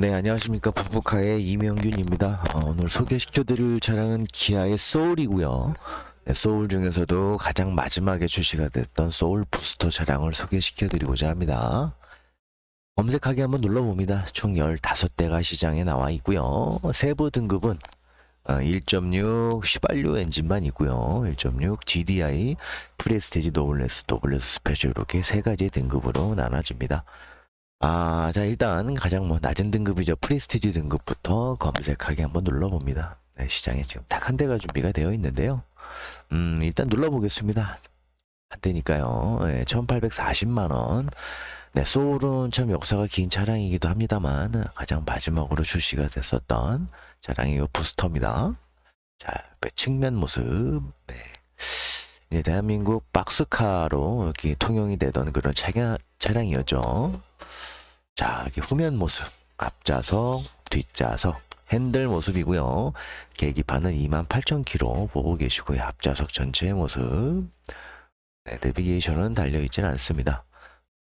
네, 안녕하십니까. 부부카의 이명균입니다. 어, 오늘 소개시켜드릴 차량은 기아의 소울이고요. 네, 소울 중에서도 가장 마지막에 출시가 됐던 소울 부스터 차량을 소개시켜드리고자 합니다. 검색하기 한번 눌러봅니다. 총 15대가 시장에 나와 있고요. 세부 등급은 어, 1.6 휘발유 엔진만 있고요. 1.6 GDI, 프레스티지 노블레스, 노블레스 스페셜 이렇게 세 가지 등급으로 나눠집니다. 아, 자, 일단 가장 뭐 낮은 등급이죠. 프리스티지 등급부터 검색하기 한번 눌러봅니다. 네, 시장에 지금 딱 한 대가 준비가 되어 있는데요. 음, 일단 눌러보겠습니다. 한 대니까요. 네, 1840만원. 네, 소울은 참 역사가 긴 차량이기도 합니다만, 가장 마지막으로 출시가 됐었던 차량이 요 부스터입니다. 자, 옆에 측면 모습. 네. 이제 대한민국 박스카로 이렇게 통용이 되던 그런 차량, 차량이었죠. 자, 이게 후면 모습, 앞좌석, 뒷좌석, 핸들 모습이고요. 계기판은 28,000km 보고 계시고요. 앞좌석 전체의 모습. 네, 내비게이션은 달려있진 않습니다.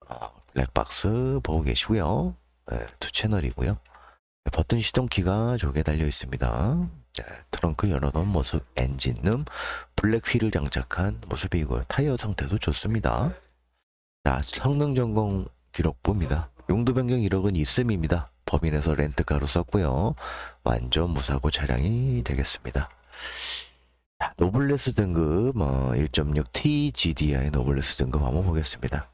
어, 블랙박스 보고 계시고요. 네, 두 채널이고요. 네, 버튼 시동키가 조개 달려 있습니다. 네, 트렁크 열어놓은 모습, 엔진룸, 블랙 휠을 장착한 모습이고요. 타이어 상태도 좋습니다. 자, 성능 점검 기록부입니다. 용도 변경 이력은 있음입니다. 법인에서 렌트카로 썼고요. 완전 무사고 차량이 되겠습니다. 자, 노블레스 등급 뭐 1.6T GDI 노블레스 등급 한번 보겠습니다.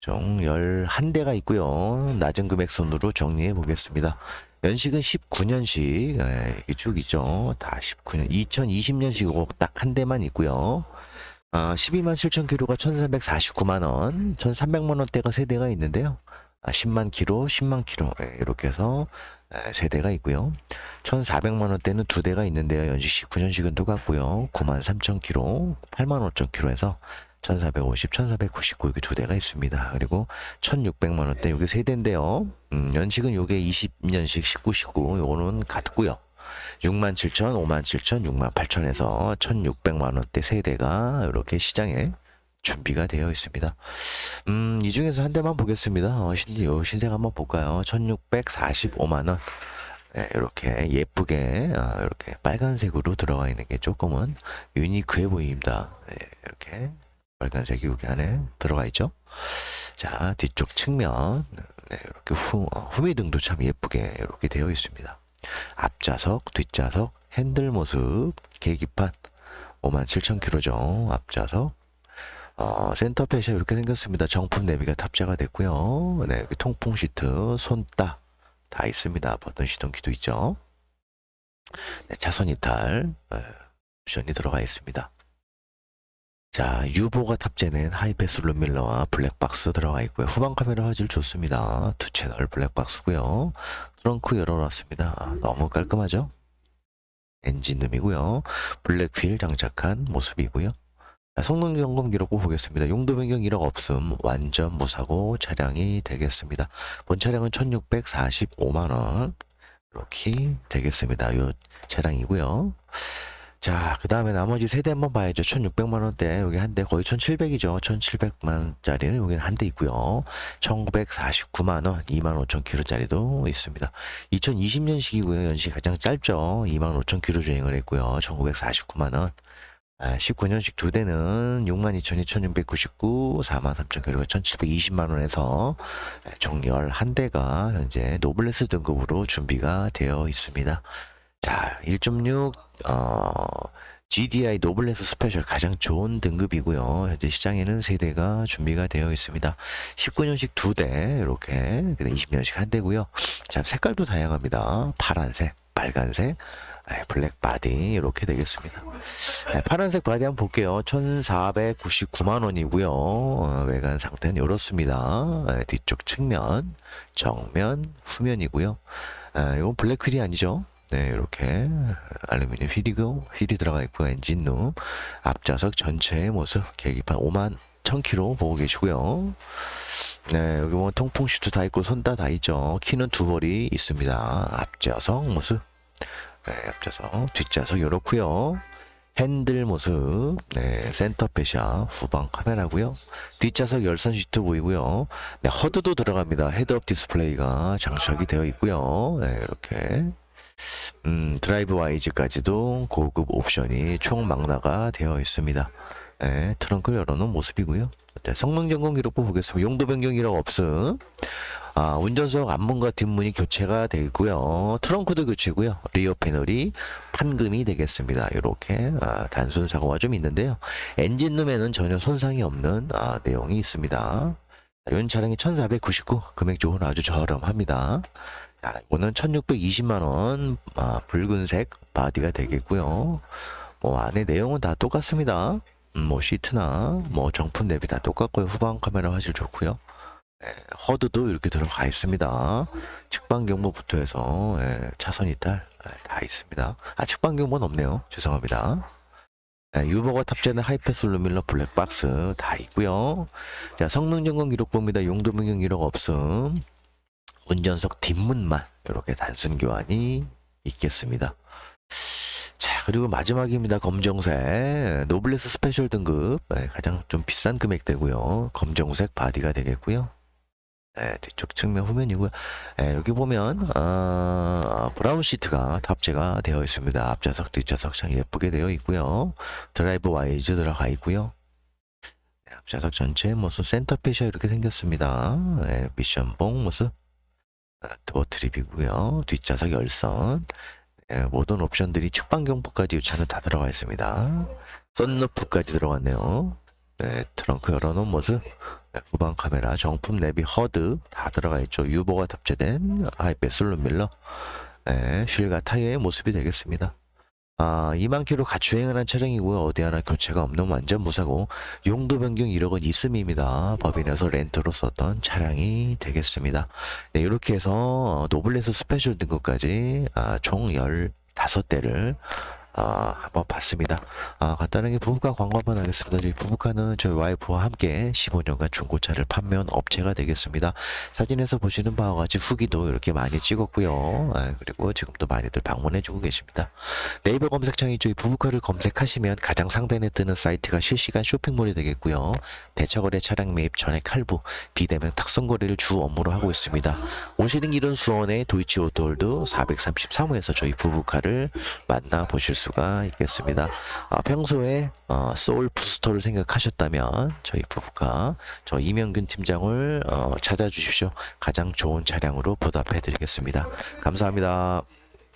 총 11대가 있고요. 낮은 금액 순으로 정리해 보겠습니다. 연식은 19년식 예, 쭉 있죠. 다 19년 2020년식이고 딱 한 대만 있고요. 아, 12만 7천 킬로가 1,449만 원, 1,300만 원대가 세 대가 있는데요. 아, 10만 킬로, 10만 킬로 예, 이렇게 해서 예, 세 대가 있고요. 1,400만 원대는 두 대가 있는데요. 연식 19년식은 똑같고요. 9만 3천 킬로, 8만 5천 킬로에서 1450, 1499 이게 두 대가 있습니다. 그리고 1600만 원대 여기 세 대인데요. 음, 연식은 요게 20년식 19, 19 요거는 같고요. 6만 7천, 5만 7천, 6만 8천에서 1600만 원대 세 대가 이렇게 시장에 준비가 되어 있습니다. 음, 이 중에서 한 대만 보겠습니다. 어, 신, 요 신생 한번 볼까요? 1645만 원. 네, 이렇게 예쁘게 어, 이렇게 빨간색으로 들어가 있는 게 조금은 유니크해 보입니다. 네, 이렇게 빨간색이 여기 안에 들어가 있죠. 자, 뒤쪽 측면 네, 이렇게 후, 어, 후미등도 참 예쁘게 이렇게 되어 있습니다. 앞좌석, 뒷좌석, 핸들 모습, 계기판 57,000km죠. 앞좌석. 어, 센터페이시 이렇게 생겼습니다. 정품 내비가 탑재가 됐고요. 네, 여기 통풍 시트, 손따 다 있습니다. 버튼 시동키도 있죠. 네, 차선 이탈 네, 옵션이 들어가 있습니다. 자, 유보가 탑재된 하이패스 룸밀러와 블랙박스 들어가 있고요. 후방 카메라 화질 좋습니다. 두 채널 블랙박스고요. 트렁크 열어놨습니다. 아, 너무 깔끔하죠? 엔진룸이고요. 블랙휠 장착한 모습이고요. 자, 성능 점검 기록 보겠습니다. 용도 변경 이력 없음 완전 무사고 차량이 되겠습니다. 본 차량은 1645만 원 이렇게 되겠습니다. 요 차량이고요. 자, 그 다음에 나머지 세 대 한번 봐야죠. 1600만 원대 여기 한 대 거의 1700이죠. 1700만 원짜리는 여기는 한대 있고요. 1949만 원, 2만 5천 킬로짜리도 있습니다. 2020년식이고요. 연식 가장 짧죠. 2만 5천 킬로 주행을 했고요. 1949만 원. 아, 19년식 두 대는 62,000이 1699, 43,000 그리고 1720만 원에서 총 11대가 현재 노블레스 등급으로 준비가 되어 있습니다. 자, 1.6 어, GDI 노블레스 스페셜 가장 좋은 등급이고요. 현재 시장에는 세 대가 준비가 되어 있습니다. 19년식 두 대, 이렇게 20년식 한 대고요. 자, 색깔도 다양합니다. 파란색, 빨간색, 네, 블랙 바디 이렇게 되겠습니다. 네, 파란색 바디 한번 볼게요. 1,499만 원이고요. 어, 외관 상태는 이렇습니다. 네, 뒤쪽 측면, 정면, 후면이고요. 아, 이건 블랙 휠이 아니죠. 네, 이렇게 알루미늄 휠이고 휠이 들어가 있고 엔진 룸, 앞좌석 전체의 모습, 계기판 5만 1000km 보고 계시고요. 네, 여기 뭐 통풍 시트 다 있고 손다 다 있죠. 키는 두 벌이 있습니다. 앞좌석 모습, 네, 앞좌석, 뒷좌석 이렇고요. 핸들 모습, 네, 센터 페샤, 후방 카메라고요. 뒷좌석 열선 시트 보이고요. 네, 허드도 들어갑니다. 헤드업 디스플레이가 장착이 되어 있고요. 네, 이렇게 음, 드라이브 와이즈까지도 고급 옵션이 총망라가 되어 있습니다. 네, 트렁크를 열어놓은 모습이고요. 네, 성능 점검 기록부 보겠습니다. 용도 변경 기록 없음. 아, 운전석 앞문과 뒷문이 교체가 되어 있고요. 트렁크도 교체고요. 리어 패널이 판금이 되겠습니다. 이렇게 아, 단순 사고가 좀 있는데요. 엔진룸에는 전혀 손상이 없는 아, 내용이 있습니다. 이 차량이 1499 금액적으로 아주 저렴합니다. 자, 이거는 1620만 원 아, 붉은색 바디가 되겠고요. 뭐 안에 내용은 다 똑같습니다. 음, 뭐 시트나 뭐 정품 대비 다 똑같고요. 후방 카메라 화질 좋고요. 예, 허드도 이렇게 들어가 있습니다. 측방 경보부터 해서 예, 차선 이탈 예, 다 있습니다. 아 측방 경보는 없네요. 죄송합니다. 예, 유버가 탑재된 하이패스 루밀러 블랙박스 다 있고요. 자 성능 점검 기록 봅니다. 용도 변경 기록 없음. 운전석 뒷문만 이렇게 단순 교환이 있겠습니다. 자 그리고 마지막입니다. 검정색 노블레스 스페셜 등급 네, 가장 좀 비싼 금액대고요. 검정색 바디가 되겠고요. 네, 뒤쪽 측면 후면이고요. 네, 여기 보면 아, 브라운 시트가 탑재가 되어 있습니다. 앞좌석 뒷좌석 참 예쁘게 되어 있고요. 드라이브 와이즈 들어가 있고요. 네, 앞좌석 전체 모습 센터페이셔 이렇게 생겼습니다. 네, 미션봉 모습 아, 도어 트립이고요. 뒷좌석 열선 예, 모든 옵션들이 측방 경보까지 이 차는 다 들어가 있습니다. 썬루프까지 들어갔네요. 네, 트렁크 열어놓은 모습, 네, 후방 카메라, 정품 내비 허드 다 들어가 있죠. 유보가 탑재된 하이패스 룸밀러, 네, 휠과 타이어의 모습이 되겠습니다. 아, 2만 킬로 가 주행을 한 차량이고요. 어디 하나 교체가 없는 완전 무사고 용도 변경 1억은 있음입니다. 법인에서 렌트로 썼던 차량이 되겠습니다. 네, 이렇게 해서 노블레스 스페셜 등급까지 아, 총 15대를 아, 한번 봤습니다. 아, 간단하게 부부카 광고 한번 하겠습니다. 저희 부부카는 저희 와이프와 함께 15년간 중고차를 판매한 업체가 되겠습니다. 사진에서 보시는 바와 같이 후기도 이렇게 많이 찍었고요. 아, 그리고 지금도 많이들 방문해주고 계십니다. 네이버 검색창에 저희 부부카를 검색하시면 가장 상단에 뜨는 사이트가 실시간 쇼핑몰이 되겠고요. 대처거래 차량 매입 전액 할부, 비대면 탁송 거래를 주 업무로 하고 있습니다. 오시는 길은 수원의 도이치 오토홀드 433호에서 저희 부부카를 만나보실 수가 있겠습니다. 아, 평소에 어, 소울 부스터를 생각하셨다면 저희 부부카 저 이명균 팀장을 어, 찾아주십시오. 가장 좋은 차량으로 보답해 드리겠습니다. 감사합니다.